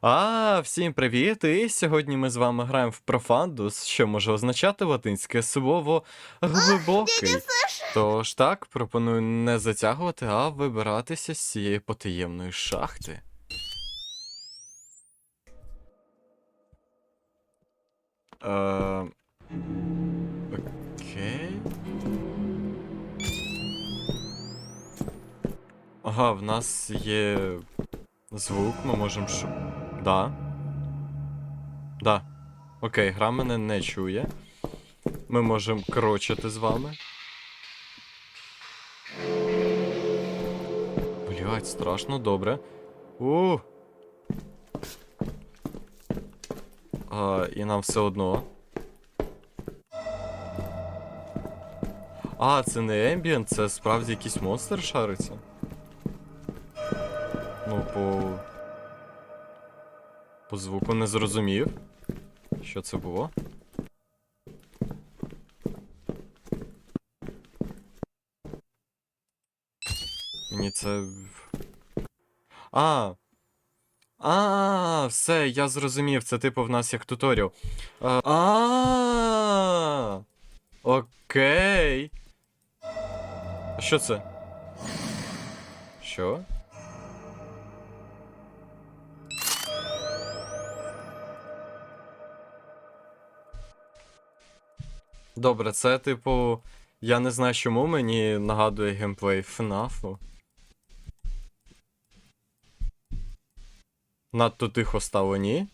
А, всім привіт! І сьогодні ми з вами граємо в Профандус, що може означати латинське слово глибокий. Тож так, пропоную не затягувати, а вибиратися з цієї потаємної шахти. Е... Окей. Ага, в нас є звук, ми можемо. Да. Да. Окей, гра мене не чує. Ми можемо крочити з вами. Блять, страшно, добре. У. А, і нам все одно. А, це не ембієнт, це справді якийсь монстр шариться. Ну, по. По звуку не зрозумів. Що це було? Мені це. А. А, все, я зрозумів. Це типу в нас як туторіал. А. А. Окей. Що це? Що? Добре, це типу. Я не знаю, чому мені нагадує геймплей FNAF. Надто тихо стало, ні?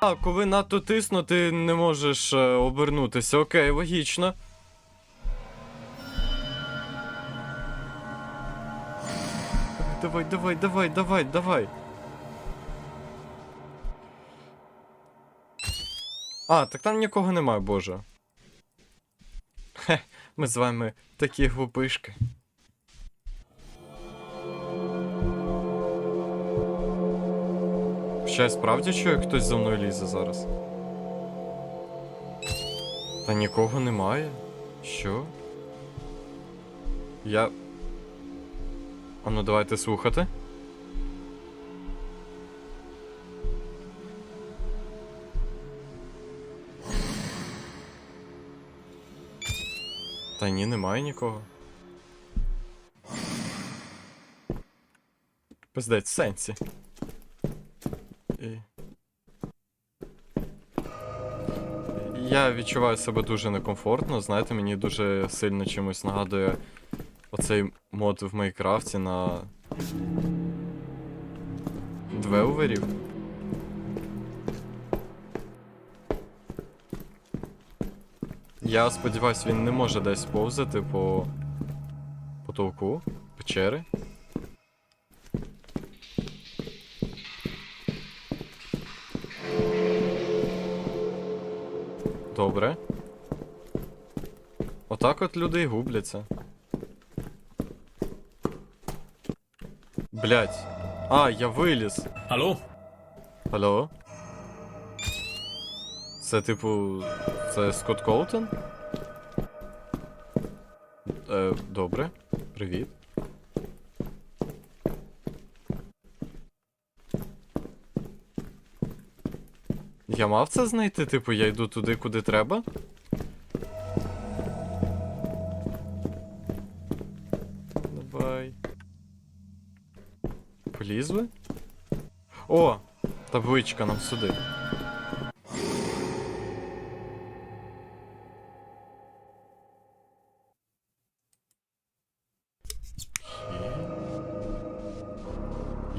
А, коли надто тисно, ти не можеш е, обернутися. Окей, логічно. Давай, давай, давай, давай, давай. А, так там нікого немає, боже. Хе, ми з вами такі глупишки. Ще справді чую, хтось за мною лізе зараз. Та нікого немає. Що? Я. А ну давайте слухати. Та ні, немає нікого. Пиздець, сенсі. І... Я відчуваю себе дуже некомфортно, знаєте, мені дуже сильно чимось нагадує оцей мод в Майнкрафті на двеуверів. Я сподіваюсь, він не може десь повзати по потолку печери. Добре. Отак от люди губляться. Блять. А, я виліз. Алло? Алло? Це типу. Це Скотт Коутон? Е, добре. Привіт. Я мав це знайти, типу, я йду туди, куди треба. Давай. Полізли? О! Табличка нам сюди.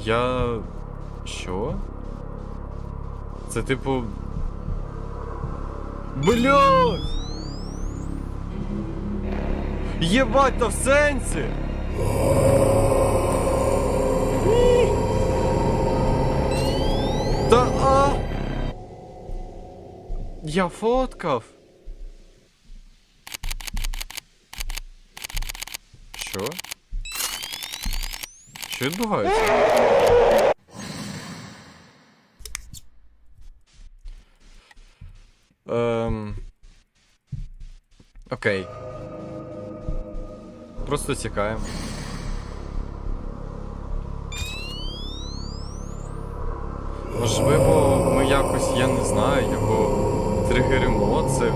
Я. Що? Це типу. Блядь! Єбать, та в сенсі! Та а! Я фоткав. що відбувається? Ем... Окей. Просто тікаємо. Можливо, ми якось, я не знаю, його тригеримо цим.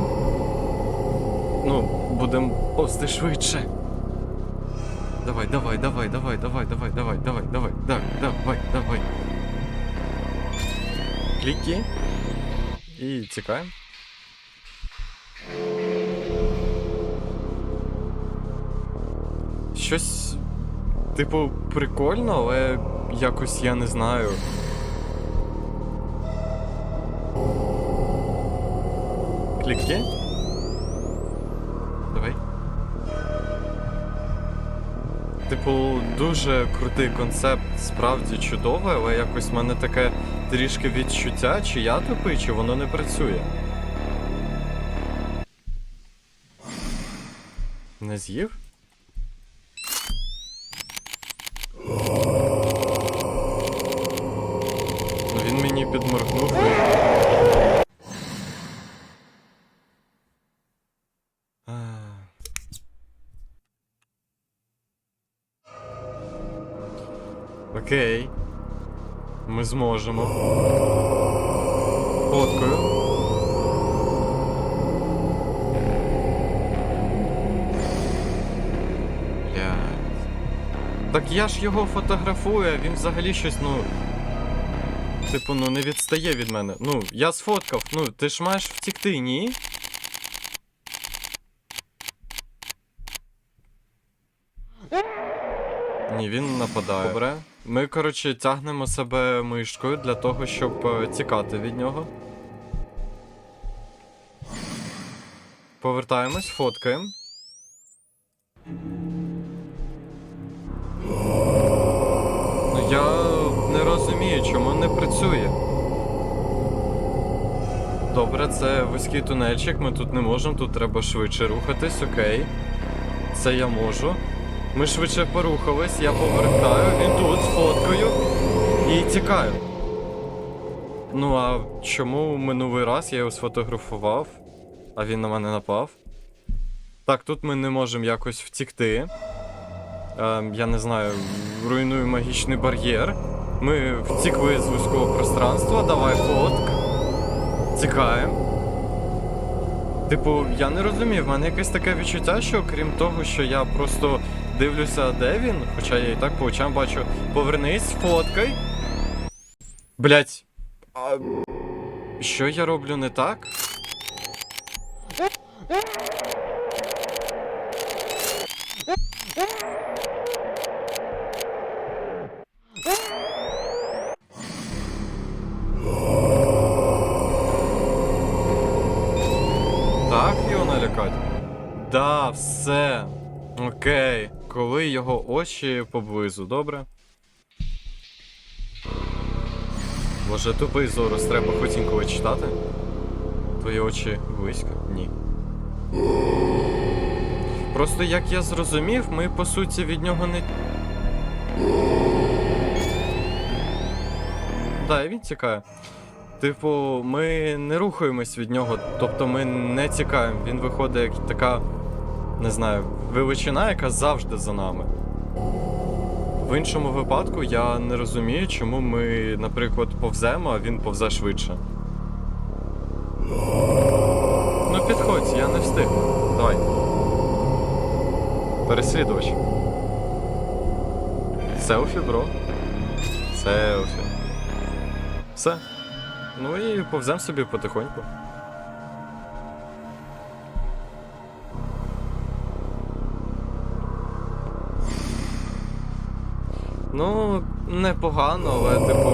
Ну, будемо повзти швидше. Давай, давай, давай, давай, давай, давай, давай, давай, давай, давай, давай, давай. Кліки. І тікаємо. Щось, типу, прикольно, але якось я не знаю. Кліки? Типу, дуже крутий концепт, справді чудовий, але якось в мене таке трішки відчуття, чи я тупий, чи воно не працює. Не з'їв? Зможемо. Фоткою. Так я ж його фотографую, а він взагалі щось, ну. Типу, ну не відстає від мене. Ну, я сфоткав, ну, ти ж маєш втікти, ні? Ні, він нападає. Добре. Ми, коротше, тягнемо себе мишкою для того, щоб е, тікати від нього. Повертаємось, фоткаємо. Ну я не розумію, чому не працює. Добре, це вузький тунельчик, ми тут не можемо, тут треба швидше рухатись, окей. Це я можу. Ми швидше порухались, я повертаю, він тут фоткою і тікаю. Ну а чому минулий раз я його сфотографував, а він на мене напав? Так, тут ми не можемо якось втікти. Ем, я не знаю, руйную магічний бар'єр. Ми втікли з вузького пространства, давай фотк. Тікаємо. Типу, я не розумію, в мене якесь таке відчуття, що крім того, що я просто дивлюся, де він, хоча я і так по очам бачу, повернись, фоткай. Блять. А... Що я роблю не так? Його очі поблизу, добре? Боже, тупий зорус, треба хоч інколи читати. Твої очі близько? Ні. Просто як я зрозумів, ми по суті від нього не. Да, і він тікає. Типу, ми не рухаємось від нього, тобто ми не тікаємо. Він виходить як така, не знаю, величина, яка завжди за нами. В іншому випадку я не розумію, чому ми, наприклад, повземо, а він повзе швидше. Ну, підходь, я не встигну. Давай. Переслідувач. Селфі, бро. Селфі. Все. Ну і повзем собі потихоньку. Ну, непогано, але типу.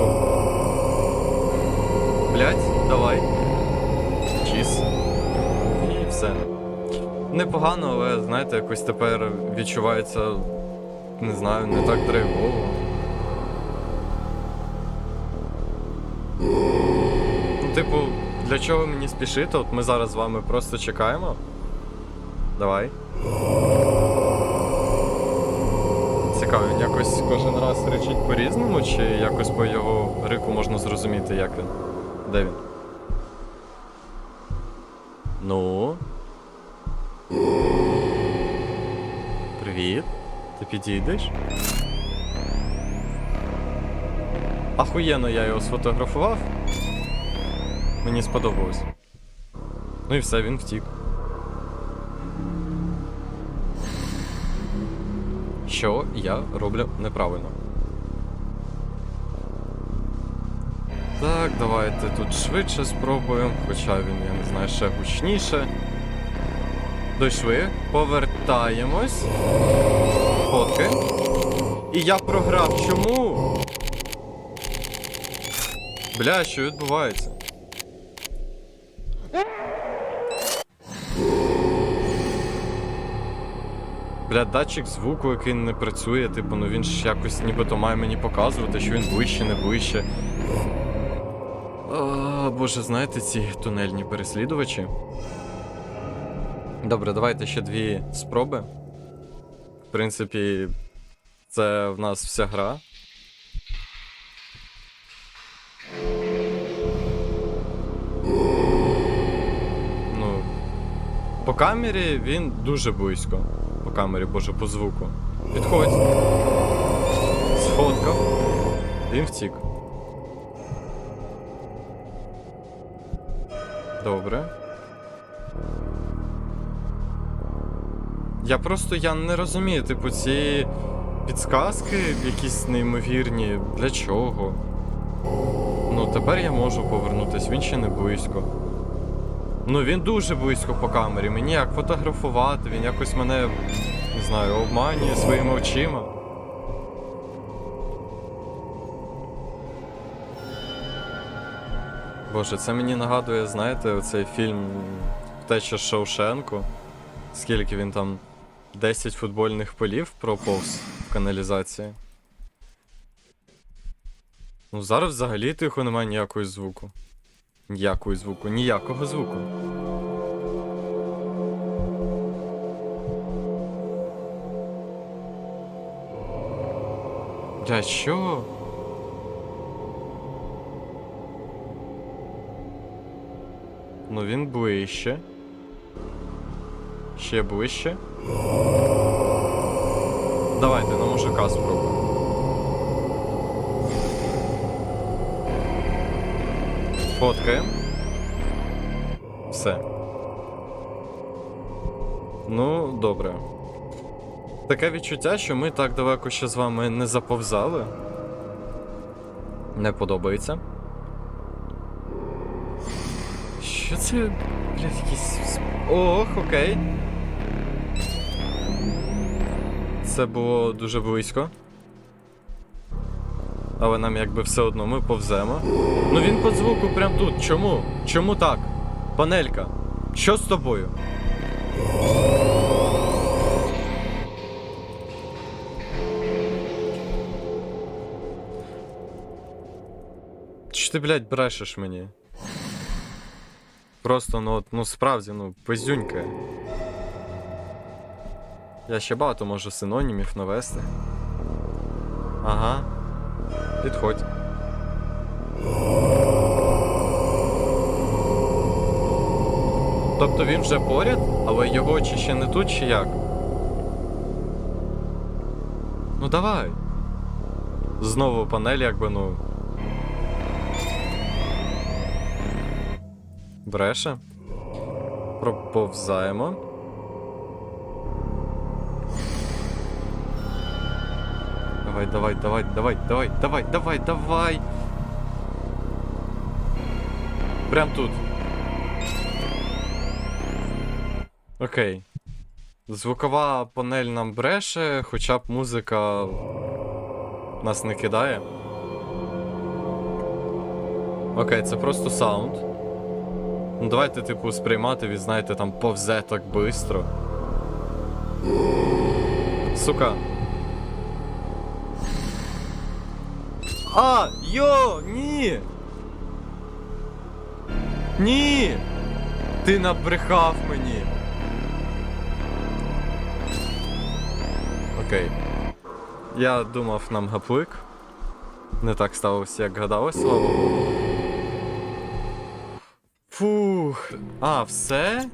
Блять, давай. Чіз. І все. Непогано, але знаєте, якось тепер відчувається. Не знаю, не так драйвово. Ну, типу, для чого мені спішити? От ми зараз з вами просто чекаємо. Давай. Цікаво, він якось кожен раз речить по-різному, чи якось по його рику можна зрозуміти, як він. Де він? Ну. Привіт. Ти підійдеш? Ахуєнно я його сфотографував. Мені сподобалось. Ну і все, він втік. Що я роблю неправильно? Так, давайте тут швидше спробуємо, хоча він, я не знаю, ще гучніше. Дійшли, повертаємось. Фотки. І я програв. Чому? Бля, що відбувається? Бля, датчик звуку, який не працює, типу, ну він ж якось нібито має мені показувати, що він ближче, не ближче. Боже, знаєте ці тунельні переслідувачі? Добре, давайте ще дві спроби. В принципі, це в нас вся гра. Ну, по камері він дуже близько. По камері, боже, по звуку. Підходь. Сфоткав. Він втік. Добре. Я просто я не розумію, типу, ці підсказки якісь неймовірні. Для чого? Ну, тепер я можу повернутись, він ще не близько. Ну, він дуже близько по камері. Мені як фотографувати, він якось мене, не знаю, обманює своїми очима. Боже, це мені нагадує, знаєте, оцей фільм Втеча Шоушенку. Скільки він там 10 футбольних полів проповз в каналізації. Ну, зараз взагалі тихо немає ніякого звуку. Ніякого звуку, ніякого звуку. Бля, що? Ну він ближче. Ще ближче. Давайте на мужика спробуємо. Фоткаємо. Все. Ну, добре. Таке відчуття, що ми так далеко ще з вами не заповзали. Не подобається. Що це, блядь, якийсь. Ох, окей. Це було дуже близько. Але нам якби все одно ми повземо. Ну він по звуку прям тут. Чому? Чому так? Панелька. Що з тобою? Чи ти, блядь, брешеш мені? Просто, ну от, ну справді, ну, пиздюнька. Я ще багато можу синонімів навести. Ага. Підходь. Тобто він вже поряд, але його чи ще не тут, чи як? Ну давай. Знову панель, якби, ну. Бреше. Проповзаємо. Давай, давай, давай, давай, давай, давай, давай, давай. Прям тут. Окей. Звукова панель нам бреше, хоча б музика нас не кидає. Окей, це просто саунд. Ну давайте, типу, сприймати, ви знаєте, там повзе так бистро. Сука. А, йо, ні. Ні. Ти набрехав мені. Окей. Я думав нам гаплик. Не так сталося, як гадалось, слава. Фух. А, все?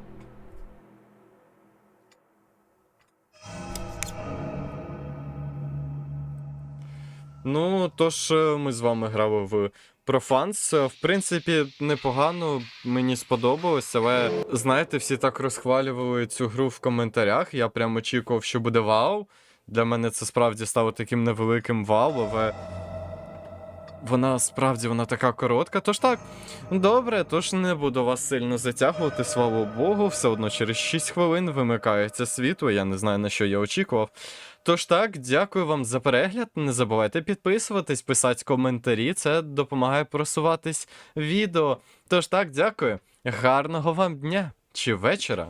Ну, тож е, ми з вами грали в Профанс, е, в принципі, непогано, мені сподобалось, але знаєте, всі так розхвалювали цю гру в коментарях. Я прям очікував, що буде вау. Для мене це справді стало таким невеликим вау, але вона справді вона така коротка. Тож так, добре, тож не буду вас сильно затягувати, слава Богу, все одно через 6 хвилин вимикається світло, я не знаю на що я очікував. Тож так, дякую вам за перегляд. Не забувайте підписуватись, писати коментарі, це допомагає просуватись відео. Тож так, дякую. Гарного вам дня чи вечора.